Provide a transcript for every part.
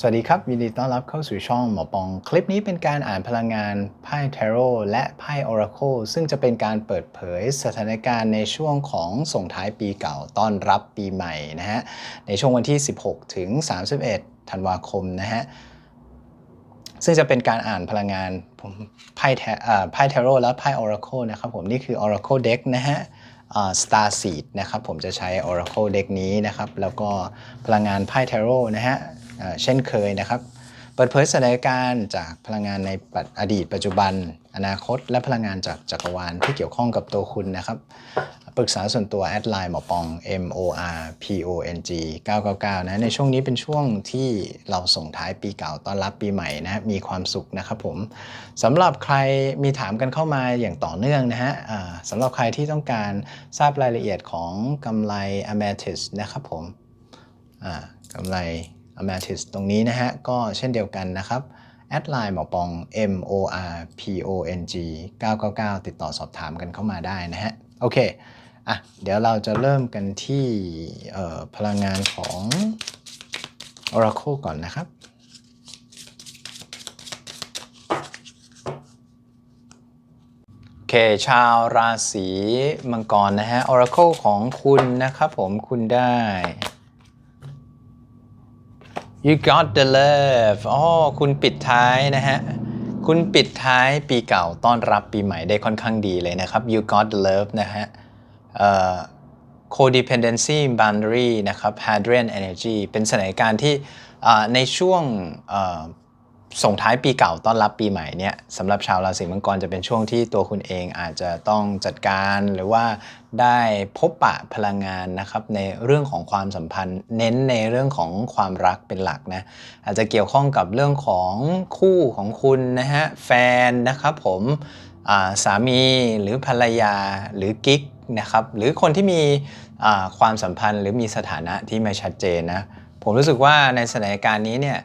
สวัสดีครับ ยินดีต้อนรับเข้าสู่ช่องหมอปอง คลิปนี้เป็นการอ่านพลังงานไพ่ Tarot และไพ่ Oracle ซึ่งจะเป็นการเปิดเผยสถานการณ์ในช่วงของส่งท้ายปีเก่าต้อนรับปีใหม่นะฮะ ในช่วงวันที่ 16 ถึง 31 ธันวาคมนะฮะ ซึ่งจะเป็นการอ่านพลังงานไพ่ไพ่ Tarot และไพ่ Oracle นะครับผมนี่คือ Oracle Deck นะฮะ Star Seed นะครับผมจะใช้ Oracle Deck นี้นะครับ แล้วก็พลังงานไพ่ Tarot นะฮะ เช่นเคยนะครับ เปิดเผยสถานการณ์จากพลังงานในอดีต ปัจจุบัน อนาคต และพลังงานจากจักรวาลที่เกี่ยวข้องกับตัวคุณนะครับปรึกษาส่วนตัวแอดไลน์หมอปอง M O R P O N G 999นะในช่วงนี้เป็นช่วงที่เราส่งท้ายปีเก่าต้อนรับปีใหม่นะมีความสุขนะครับผมสำหรับใครมีถามกันเข้ามาอย่างต่อเนื่องนะฮะสำหรับใครที่ต้องการทราบรายละเอียดของกำไร Amethyst นะครับผมกำไร Amethyst ตรงนี้นะฮะ ก็เช่นเดียวกันนะครับแอดไลน์หมอปอง M O R P O N G 999 ติดต่อสอบถามกันเข้ามาได้นะฮะ โอเค อะ เดี๋ยวเราจะเริ่มกันที่พลังงานของ Oracle ก่อนนะครับ โอเค ชาวราศีมังกรนะฮะ Oracle ของคุณนะครับผม คุณได้ you got the love อ๋อคุณปิดท้ายนะฮะ คุณปิดท้ายปีเก่าต้อนรับปีใหม่ได้ค่อนข้างดีเลยนะครับ you got the love นะฮะ codependency boundary นะครับ hadrian energy เป็นสถานการณ์ที่ในช่วง ส่งท้ายปีเก่าต้อนรับปีใหม่เนี่ยสำหรับชาวราศีมังกรจะเป็นช่วงที่ตัวคุณเองอาจจะต้องจัดการหรือว่าได้พบปะพลังงานนะครับในเรื่องของความสัมพันธ์ เน้นในเรื่องของความรักเป็นหลักนะอาจจะเกี่ยวข้องกับเรื่องของคู่ของคุณนะฮะแฟนนะครับผมสามีหรือภรรยาหรือกิ๊กนะครับหรือคนที่มีความสัมพันธ์หรือมีสถานะที่ไม่ชัดเจนนะผมรู้สึกว่าในสถานการณ์นี้เนี่ย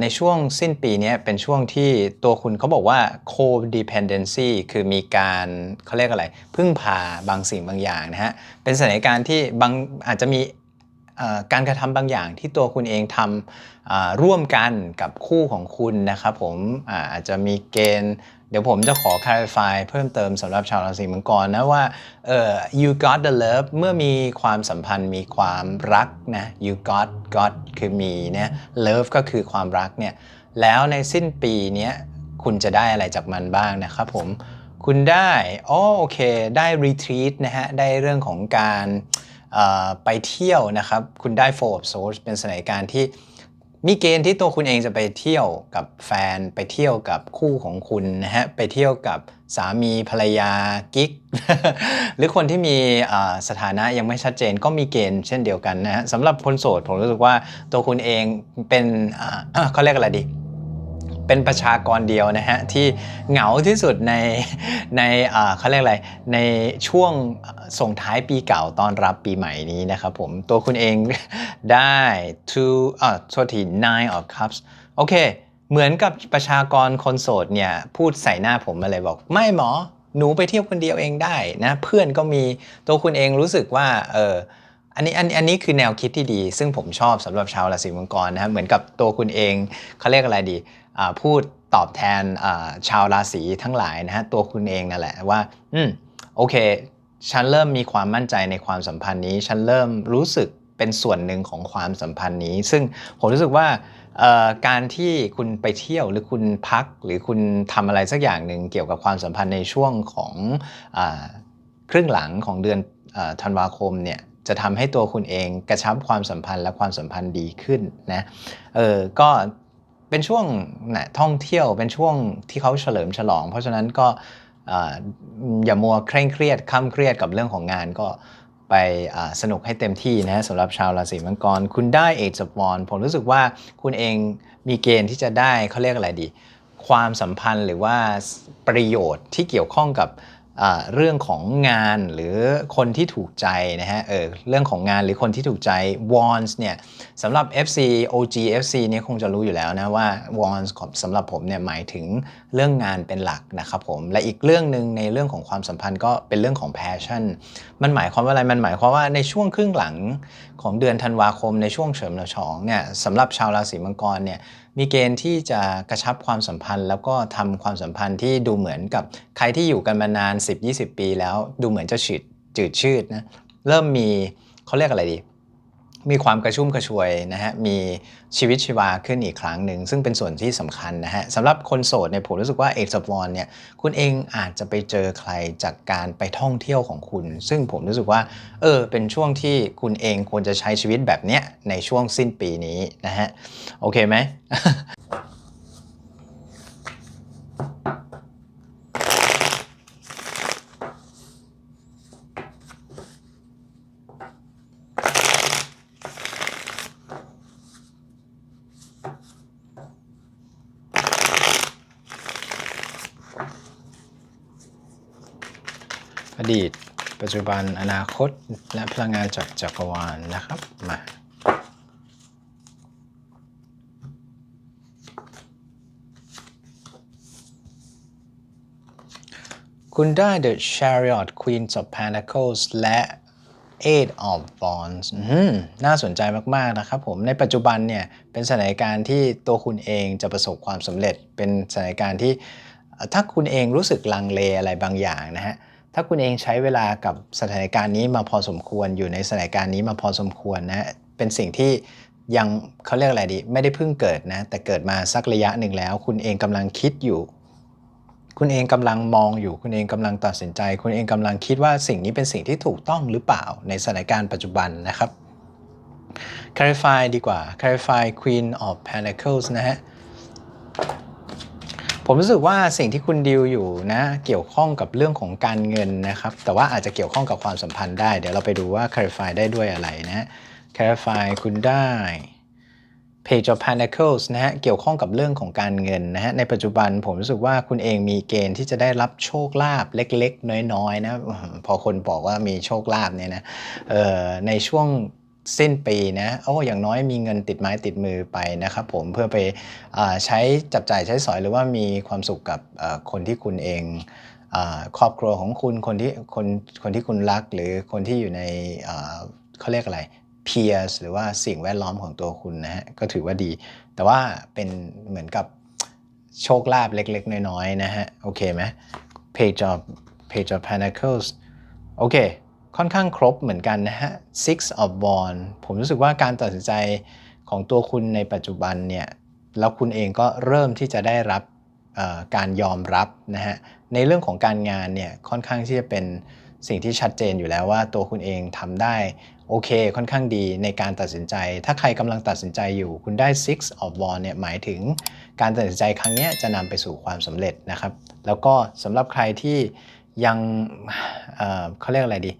ในช่วงสิ้นปีนี้เป็นช่วงที่ตัวคุณเขาบอกว่า co-dependency คือมีการเขาเรียกอะไร พึ่งพาบางสิ่งบางอย่างนะฮะ เป็นสถานการณ์ที่บางอาจจะมี การกระทำบางอย่างที่ตัวคุณเองทำร่วมกันกับคู่ของคุณนะครับผมอาจจะมีเกณฑ์เดี๋ยวผมจะขอ clarify เพิ่มเติมสำหรับชาวราศีมังกรนะว่าเออ you got the love เมื่อมีความสัมพันธ์มีความรักนะ you got got คือมีเนี่ย love ก็คือความรักเนี่ยแล้วในสิ้นปีนี้คุณจะได้อะไรจากมันบ้างนะครับผมคุณได้อ๋อโอเค ได้ retreat นะฮะ ได้เรื่องของการ ไปเที่ยวนะครับ คุณได้ four of swords เป็นสถานการณ์ที่มีเกณฑ์ที่ตัวคุณเองจะไปเที่ยวกับแฟน ไปเที่ยวกับคู่ของคุณนะฮะ ไปเที่ยวกับสามีภรรยากิ๊ก หรือคนที่มีสถานะยังไม่ชัดเจนก็มีเกณฑ์เช่นเดียวกันนะฮะสำหรับคนโสดผมรู้สึกว่าตัวคุณเองเป็นเขาเรียกอะไรดี เป็นประชากรเดียวนะฮะที่เหงาที่สุดในในเขาเรียกอะไรในช่วงส่งท้ายปีเก่าตอนรับปีใหม่นี้นะครับผมตัวคุณเองได้ two อ่าโทษที nine of cups โอเค เหมือนกับประชากรคนโสดเนี่ยพูดใส่หน้าผมมาเลยบอก ไม่หมอหนูไปเที่ยวคนเดียวเองได้นะเพื่อนก็มีตัวคุณเองรู้สึกว่าเอออันนี้อันอันนี้คือแนวคิดที่ดี ซึ่งผมชอบสำหรับชาวราศีมังกรนะครับเหมือนกับตัวคุณเองเขาเรียกอะไรดี พูดตอบแทนชาวราศีทั้งหลายนะฮะตัวคุณเองนั่นแหละว่า อืมโอเค ฉันเริ่มมีความมั่นใจในความสัมพันธ์นี้ ฉันเริ่มรู้สึกเป็นส่วนหนึ่งของความสัมพันธ์นี้ ซึ่งผมรู้สึกว่าการที่คุณไปเที่ยวหรือคุณพักหรือคุณทำอะไรสักอย่างหนึ่งเกี่ยวกับความสัมพันธ์ในช่วงของอครึ่งหลังของเดือนธันวาคมเนี่ยจะทำให้ตัวคุณเองกระชับความสัมพันธ์และความสัมพันธ์ดีขึ้นนะเออก็ เป็นช่วงนะท่องเที่ยวเป็นช่วงที่เขาเฉลิมฉลอง เพราะฉะนั้นก็อย่ามัวเคร่งเครียดค้ำเครียดกับเรื่องของงานก็ไปสนุกให้เต็มที่นะสำหรับชาวราศีมังกร คุณได้เอจวอนผมรู้สึกว่าคุณเองมีเกณฑ์ที่จะได้เขาเรียกอะไรดี ความสัมพันธ์หรือว่าประโยชน์ที่เกี่ยวข้องกับ เรื่องของงานหรือคนที่ถูกใจนะฮะเออเรื่องของงานหรือคนที่ถูกใจ Wands เนี่ยสำหรับ FC OG FC เนี่ยคงจะรู้อยู่แล้วนะว่า Wands สำหรับผมเนี่ยหมายถึงเรื่องงานเป็นหลักนะครับผม และอีกเรื่องหนึ่งในเรื่องของความสัมพันธ์ก็เป็นเรื่องของ passion มันหมายความว่าอะไรมันหมายความว่าในช่วงครึ่งหลังของเดือนธันวาคมในช่วงเฉลิมฉลองเนี่ยสำหรับชาวราศีมังกรเนี่ย มีเกณฑ์ที่จะกระชับความสัมพันธ์ แล้วก็ทำความสัมพันธ์ที่ดูเหมือนกับใครที่อยู่กันมานาน 10-20 ปี แล้วดูเหมือนจะฉืดจืดชืดนะเริ่มมีเขาเรียกอะไรดี มีความกระชุ่มกระชวยนะฮะ มีชีวิตชีวาขึ้นอีกครั้งหนึ่ง ซึ่งเป็นส่วนที่สำคัญนะฮะสำหรับคนโสดเนี่ยผมรู้สึกว่าเอกสปอนเนี่ย คุณเองอาจจะไปเจอใครจากการไปท่องเที่ยวของคุณ ซึ่งผมรู้สึกว่า เออ เป็นช่วงที่คุณเองควรจะใช้ชีวิตแบบเนี้ยในช่วงสิ้นปีนี้นะฮะ โอเคไหม อดีต ปั จจุบันอนาคต และพลังงานจากจักรวาลนะครับ มาคุณได้ The Chariot Queen of Pentacles และ Eight of Wands อื้อหือน่าสนใจมาก ๆ นะครับผมในปัจจุบันเนี่ย เป็นสถานการณ์ที่ตัวคุณเองจะประสบความสำเร็จ เป็นสถานการณ์ที่ถ้าคุณเองรู้สึกลังเลอะไรบางอย่างนะฮะ ถ้าคุณเองใช้เวลากับสถานการณ์นี้มาพอสมควรอยู่ในสถานการณ์นี้มาพอสมควรนะเป็นสิ่งที่ยังเขาเรียกอะไรดี ไม่ได้เพิ่งเกิดนะ แต่เกิดมาสักระยะหนึ่งแล้ว คุณเองกำลังคิดอยู่ คุณเองกำลังมองอยู่ คุณเองกำลังตัดสินใจ คุณเองกำลังคิดว่าสิ่งนี้เป็นสิ่งที่ถูกต้องหรือเปล่าในสถานการณ์ปัจจุบันนะครับ clarify ดีกว่า clarify queen of pentacles นะฮะ ผมรู้สึกว่าสิ่งที่คุณดิวอยู่นะเกี่ยวข้องกับเรื่องของการเงินนะครับ แต่ว่าอาจจะเกี่ยวข้องกับความสัมพันธ์ได้ เดี๋ยวเราไปดูว่า clarify ได้ด้วยอะไรนะ clarify คุณได้ Page of Pentacles นะฮะเกี่ยวข้องกับเรื่องของการเงินนะฮะในปัจจุบันผมรู้สึกว่าคุณเองมีเกณฑ์ที่จะได้รับโชคลาภเล็ก ๆ น้อยๆนะพอคนบอกว่ามีโชคลาภเนี่ยนะเอ่อในช่วง สิ้นปีนะโอ้อย่างน้อยมีเงินติดไม้ติดมือไปนะครับผมเพื่อไปอใช้จับจ่ายใช้สอยหรือว่ามีความสุขกับคนที่คุณเองอครอบครัวของคุณคนที่คนคนที่คุณรัก หรือคนที่อยู่ในเขาเรียกอะไร peers หรือว่าสิ่งแวดล้อมของตัวคุณนะฮะก็ถือว่าดี แต่ว่าเป็นเหมือนกับโชคลาภเล็กๆ น้อยๆนะฮะ โอเคไหม page of page of pentacles โอเค ค่อนข้างครบเหมือนกันนะฮะ six of wands ผมรู้สึกว่าการตัดสินใจของตัวคุณในปัจจุบันเนี่ย แล้วคุณเองก็เริ่มที่จะได้รับการยอมรับนะฮะ ในเรื่องของการงานเนี่ยค่อนข้างที่จะเป็นสิ่งที่ชัดเจนอยู่แล้วว่าตัวคุณเองทำได้โอเค ค่อนข้างดีในการตัดสินใจ ถ้าใครกำลังตัดสินใจอยู่ คุณได้ six of wands เนี่ยหมายถึงการตัดสินใจครั้งนี้จะนำไปสู่ความสำเร็จนะครับ แล้วก็สำหรับใครที่ยังเเขาเรียกอะไรดี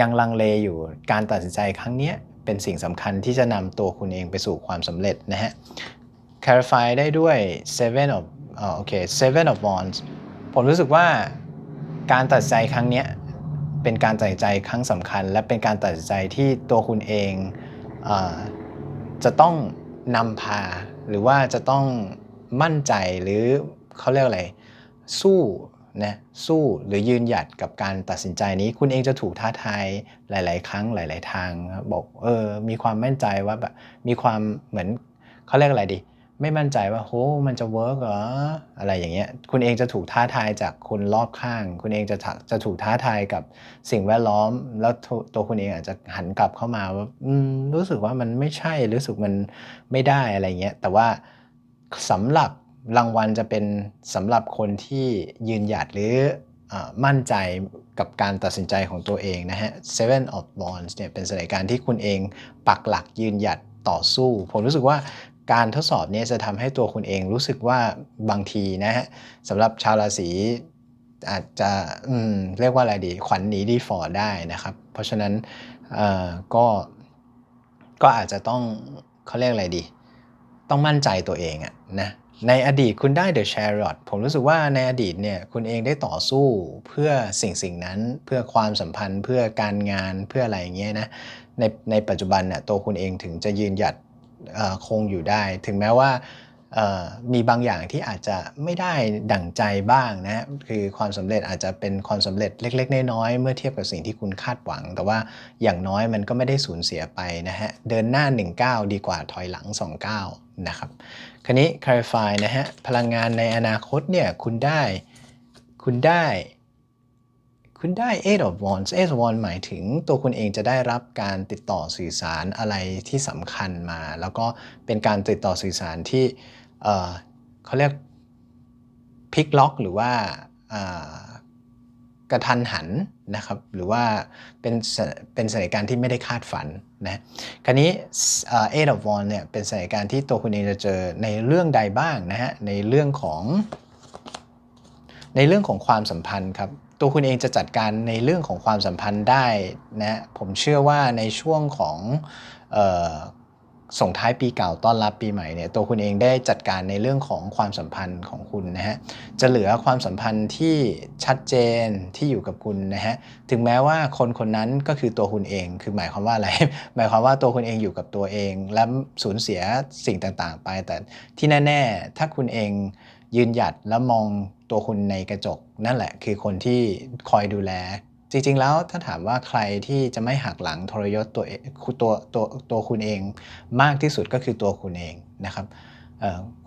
ยังลังเลอยู่การตัดสินใจครั้งนี้เป็นสิ่งสำคัญที่จะนำตัวคุณเองไปสู่ความสำเร็จนะฮะ clarify ได้ด้วย seven of อ่าโอเค seven of wands ผมรู้สึกว่าการตัดใจครั้งนี้เป็นการตัดใจครั้งสำคัญ และเป็นการตัดสินใจที่ตัวคุณเองอจะต้องนำพา หรือว่าจะต้องมั่นใจหรือเขาเรียกอะไร สู้ นะสู้หรือยืนหยัดกับการตัดสินใจนี้ คุณเองจะถูกท้าทายหลาย ๆ ครั้งหลาย ๆ ทางบอกเออมีความมั่นใจว่าแบบมีความเหมือนเขาเรียกอะไรดี ไม่มั่นใจว่าโหมันจะเวิร์กเหรออะไรอย่างเงี้ยคุณเองจะถูกท้าทายจากคนรอบข้าง คุณเองจะถจะถูกท้าทายกับสิ่งแวดล้อม แล้วตัวคุณเองอาจจะหันกลับเข้ามาว่าอืมรู้สึกว่ามันไม่ใช่รู้สึกมันไม่ได้อะไรเงี้ยแต่ว่าสำหรับ รางวัลจะเป็นสำหรับคนที่ยืนหยัดหรืออมั่นใจกับการตัดสินใจของตัวเองนะฮะ Seven of Wands เนี่ยเป็นสถานการณ์ที่คุณเองปักหลักยืนหยัดต่อสู้ ผมรู้สึกว่าการทดสอบนี้จะทำให้ตัวคุณเองรู้สึกว่าบางทีนะฮะสำหรับชาวราศีอาจจะเรียกว่าอะไรดี ขวัญหนีดีฟอร์ได้นะครับ เพราะฉะนั้นก็ก็อาจจะต้องเขาเรียกอะไรดี ต้องมั่นใจตัวเองอะนะ ในอดีตคุณได้เดอะแชร์รอตผมรู้สึกว่าในอดีตเนี่ยคุณเองได้ต่อสู้เพื่อสิ่งสิ่งนั้น เพื่อความสัมพันธ์ เพื่อการงานเพื่ออะไรอย่างเงี้ยนะในในปัจจุบันเนี่ยตัวคุณเองถึงจะยืนหยัดคงอยู่ได้ ถึงแม้ว่า มีบางอย่างที่อาจจะไม่ได้ดั่งใจบ้างนะคือความสำเร็จอาจจะเป็นความสำเร็จเล็ก ๆ น้อยๆเมื่อเทียบกับสิ่งที่คุณคาดหวัง แต่ว่าอย่างน้อยมันก็ไม่ได้สูญเสียไปนะฮะเดินหน้า1ก้าดีกว่าถอยหลัง2ก้านะครับคราวนี้ clarify นะฮะพลังงานในอนาคตเนี่ยคุณได้คุณได้คุณได้ eight of wands eight of wands หมายถึงตัวคุณเองจะได้รับการติดต่อสื่อสารอะไรที่สำคัญมา แล้วก็เป็นการติดต่อสื่อสารที่ เขาเรียกพลิกล็อกหรือว่ากระทันหันนะครับ หรือว่าเป็นเป็นสถานการณ์ที่ไม่ได้คาดฝันนะคราวนี้เอ่อ eight of wands เนี่ยเป็นสถานการณ์ที่ตัวคุณเองจะเจอในเรื่องใดบ้างนะฮะในเรื่องของ ในเรื่องของความสัมพันธ์ครับตัวคุณเองจะจัดการในเรื่องของความสัมพันธ์ได้นะผมเชื่อว่าในช่วงของ ส่งท้ายปีเก่าต้อนรับปีใหม่เนี่ยตัวคุณเองได้จัดการในเรื่องของความสัมพันธ์ของคุณนะฮะจะเหลือความสัมพันธ์ที่ชัดเจนที่อยู่กับคุณนะฮะถึงแม้ว่าคนคนนั้นก็คือตัวคุณเอง คือหมายความว่าอะไร หมายความว่าตัวคุณเองอยู่กับตัวเอง และสูญเสียสิ่งต่างๆ ไป แต่ที่แน่ ๆ ถ้าคุณเองยืนหยัดแล้วมองตัวคุณในกระจก นั่นแหละคือคนที่คอยดูแล จริงๆแล้วถ้าถามว่าใครที่จะไม่หักหลังทรยศตัวตัวตัวตัวคุณเองมากที่สุดก็คือตัวคุณเองนะครับ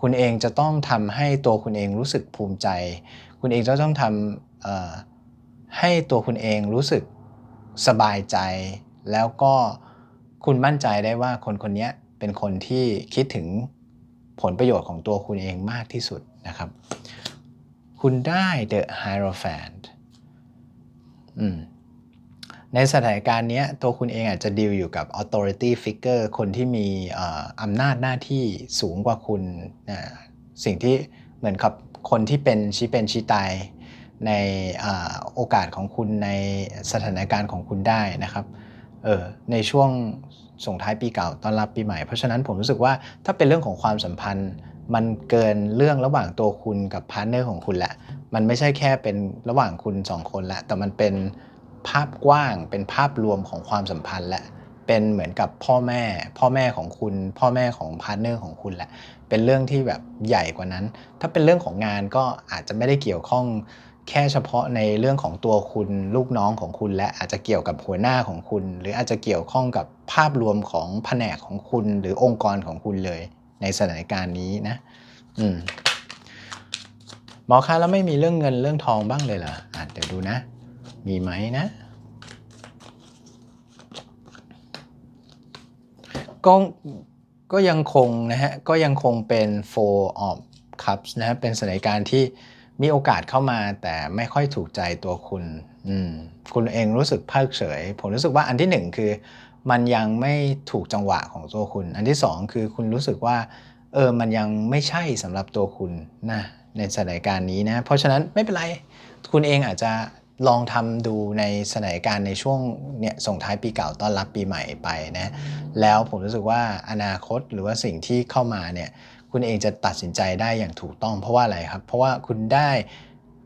คุณเองจะต้องทำให้ตัวคุณเองรู้สึกภูมิใจ คุณเองจะต้องทำให้ตัวคุณเองรู้สึกสบายใจ แล้วก็คุณมั่นใจได้ว่าคนคนนี้เป็นคนที่คิดถึงผลประโยชน์ของตัวคุณเองมากที่สุดนะครับ คุณได้ The Hierophant ในสถานการณ์นี้ตัวคุณเองอาจจะดีลอยู่กับ authority figure คนที่มีอำนาจหน้าที่สูงกว่าคุณนะสิ่งที่เหมือนกับคนที่เป็นชี้เป็นชี้ตายในอโอกาสของคุณในสถานการณ์ของคุณได้นะครับเออในช่วงส่งท้ายปีเก่าต้อนรับปีใหม่ เพราะฉะนั้นผมรู้สึกว่าถ้าเป็นเรื่องของความสัมพันธ์ มันเกินเรื่องระหว่างตัวคุณกับพาร์ทเนอร์ของคุณแหละ มันไม่ใช่แค่เป็นระหว่างคุณสองคนละแต่มันเป็นภาพกว้างเป็นภาพรวมของความสัมพันธ์และเป็นเหมือนกับพ่อแม่ พ่อแม่ของคุณ พ่อแม่ของพาร์ทเนอร์ของคุณแหละ เป็นเรื่องที่แบบใหญ่กว่านั้น ถ้าเป็นเรื่องของงานก็อาจจะไม่ได้เกี่ยวข้องแค่เฉพาะในเรื่องของตัวคุณลูกน้องของคุณ และอาจจะเกี่ยวกับหัวหน้าของคุณ หรืออาจจะเกี่ยวข้องกับภาพรวมของแผนกของคุณ หรือองค์กรของคุณเลย ในสถานการณ์นี้นะ อืม หมอคะแล้วไม่มีเรื่องเงินเรื่องทองบ้างเลยเหรออะเดี๋ยวดูนะ มีไหมนะก็ก็ยังคงนะฮะ ก็ยังคงเป็น four of cups นะฮะ เป็นสถานการณ์ที่มีโอกาสเข้ามาแต่ไม่ค่อยถูกใจตัวคุณ อืม คุณเองรู้สึกเพิกเฉย ผมรู้สึกว่าอันที่หนึ่งคือ มันยังไม่ถูกจังหวะของตัวคุณ อันที่สองคือคุณรู้สึกว่า เออ มันยังไม่ใช่สำหรับตัวคุณนะ ในสถานการณ์นี้นะ เพราะฉะนั้นไม่เป็นไร คุณเองอาจจะลองทำดูในสถานการณ์ในช่วงเนี่ยส่งท้ายปีเก่าต้อนรับปีใหม่ไปนะ แล้วผมรู้สึกว่าอนาคตหรือว่าสิ่งที่เข้ามาเนี่ยคุณเองจะตัดสินใจได้อย่างถูกต้องเพราะว่าอะไรครับ เพราะว่าคุณได้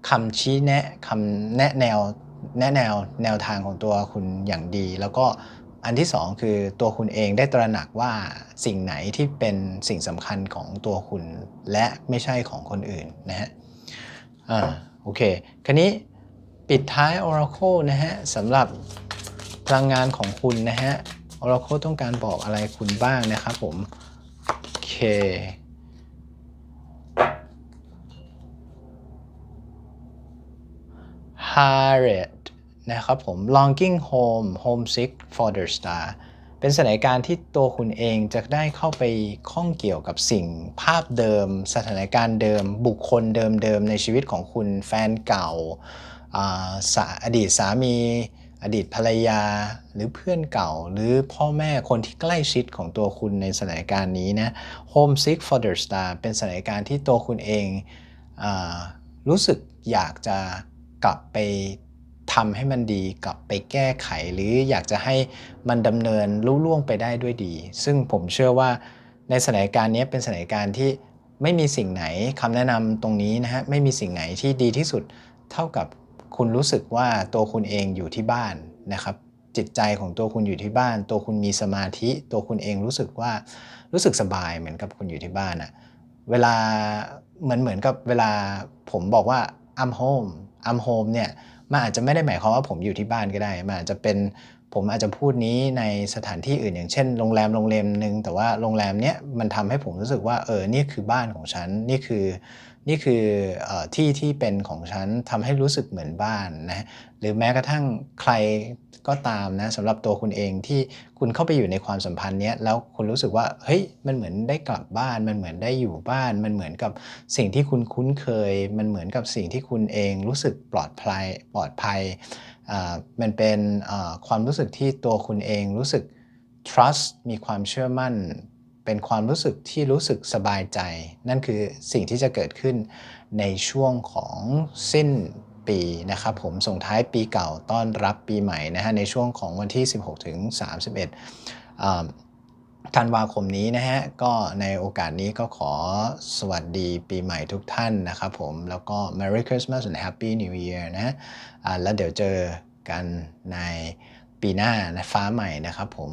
คำชี้แนะคำแนะแนวแนะแนวแนวทางของตัวคุณอย่างดี แล้วก็ อันที่สองคือตัวคุณเองได้ตระหนักว่าสิ่งไหนที่เป็นสิ่งสำคัญของตัวคุณ และไม่ใช่ของคนอื่นนะฮะอ่าโอเคคราวนี้ปิดท้าย Oracle นะฮะสำหรับพลังงานของคุณนะฮะ Oracle ต้องการบอกอะไรคุณบ้างนะครับผมโอเค Harriet นะครับผม Longing Home Homesick for the Star เป็นสถานการณ์ที่ตัวคุณเองจะได้เข้าไปข้องเกี่ยวกับสิ่งภาพเดิม สถานการณ์เดิม บุคคลเดิมๆในชีวิตของคุณแฟนเก่าอาอดีตสามี อดีตภรรยา หรือเพื่อนเก่า หรือพ่อแม่คนที่ใกล้ชิดของตัวคุณในสถานการณ์นี้นะ Homesick for the Star เป็นสถานการณ์ที่ตัวคุณเองอรู้สึกอยากจะกลับไป ทำให้มันดีกลับไปแก้ไข หรืออยากจะให้มันดำเนินลุล่วงไปได้ด้วยดี ซึ่งผมเชื่อว่าในสถานการณ์นี้เป็นสถานการณ์ที่ไม่มีสิ่งไหนคำแนะนำตรงนี้นะฮะไม่มีสิ่งไหนที่ดีที่สุดเท่ากับคุณรู้สึกว่าตัวคุณเองอยู่ที่บ้านนะครับ จิตใจของตัวคุณอยู่ที่บ้าน ตัวคุณมีสมาธิ ตัวคุณเองรู้สึกว่ารู้สึกสบายเหมือนกับคุณอยู่ที่บ้านอะเวลาเหมือนเหมือนกับเวลาผมบอกว่า I'm home I'm home เนี่ย มันอาจจะไม่ได้หมายความว่าผมอยู่ที่บ้านก็ได้ มันอาจจะเป็น ผมอาจจะพูดนี้ในสถานที่อื่นอย่างเช่นโรงแรมโรงแรมหนึ่งแต่ว่าโรงแรมเนี้ยมันทำให้ผมรู้สึกว่าเออนี่คือบ้านของฉันนี่คือนี่คืออที่ที่เป็นของฉันทำให้รู้สึกเหมือนบ้านนะหรือแม้กระทั่งใครก็ตามนะสำหรับตัวคุณเองที่คุณเข้าไปอยู่ในความสัมพันธ์เนี้ยแล้วคุณรู้สึกว่าเฮ้ยมันเหมือนได้กลับบ้าน มันเหมือนได้อยู่บ้าน มันเหมือนกับสิ่งที่คุณคุ้นเคย มันเหมือนกับสิ่งที่คุณเองรู้สึกปลอดภัยปลอดภัย มันเป็นความรู้สึกที่ตัวคุณเองรู้สึก trust มีความเชื่อมั่น เป็นความรู้สึกที่รู้สึกสบายใจ นั่นคือสิ่งที่จะเกิดขึ้นในช่วงของสิ้นปีนะครับผมส่งท้ายปีเก่าต้อนรับปีใหม่นะฮะในช่วงของวันที่ 16 ถึง 31อ่า ธันวาคมนี้นะฮะ ก็ในโอกาสนี้ก็ขอสวัสดีปีใหม่ทุกท่านนะครับผม แล้วก็ Merry Christmas and Happy New Year นะะแล้วเดี๋ยวเจอกันในปีหน้านะฟ้าใหม่นะครับผม